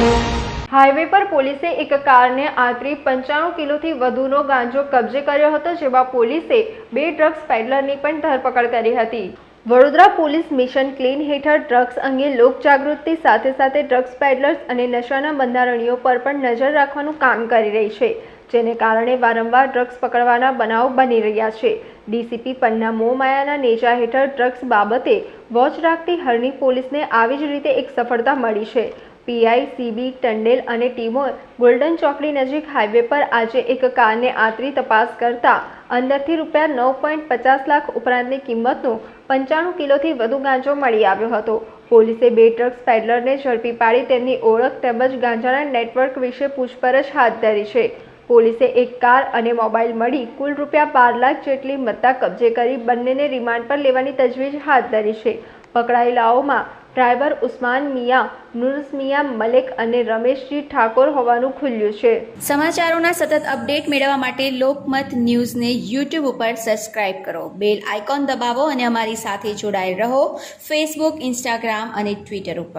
Highway પર પોલીસે એક કારને આતરી પંચાણું કિલોથી વધુનો ગાંજો કબજે કર્યો હતો, જેમાં પોલીસે બે ડ્રગ્સ પેડલરની પણ ધરપકડ કરી હતી. વડોદરા પોલીસ મિશન ક્લીન હેઠળ ડ્રગ્સ અંગે લોકજાગૃતિ સાથે સાથે ડ્રગ્સ પેડલર્સ અને નશાના બંધારણીઓ પર પણ નજર રાખવાનું કામ કરી રહી છે, જેને કારણે વારંવાર ડ્રગ્સ પકડવાના બનાવ બની રહ્યા છે. ડીસીપી પન્ના મોમાયાના નેજા હેઠળ ડ્રગ્સ બાબતે વોચ રાખતી હરની પોલીસને આવી જ રીતે એક સફળતા મળી છે. પીઆઈ સીબી ટંડેલ અને ટીમો ગોલ્ડન ચોકડી નજીક હાઈવે પર આજે એક કારને આતરી તપાસ કરતા અંદરથી રૂપિયા નવ પોઈન્ટ પચાસ લાખ ઉપરાંતની કિંમતનો પંચાણું કિલોથી વધુ ગાંજો મળી આવ્યો હતો. પોલીસે બે ડ્રગ્સ પેડલરને ઝડપી પાડી તેમની ઓળખ તેમજ ગાંજાના નેટવર્ક વિશે પૂછપરછ હાથ ધરી છે. પોલીસે એક કાર અને મોબાઈલ મળી કુલ રૂપિયા બાર લાખ જેટલી મત્તા કબજે કરી બંનેને રિમાન્ડ પર લેવાની તજવીજ હાથ ધરી છે. પકડાયેલાઓમાં ડ્રાઈવર ઉસ્માન મિયા, નુર્સ મિયા, મલેક અને રમેશજી ઠાકોર હોવાનું ખુલ્યું છે. સમાચારોના સતત અપડેટ મેળવવા માટે લોકમત ન્યૂઝને યુટ્યુબ ઉપર સબસ્ક્રાઇબ કરો. બેલ આઇકોન દબાવો અને અમારી સાથે જોડાયેલ રહો ફેસબુક, ઇન્સ્ટાગ્રામ અને ટ્વિટર ઉપર.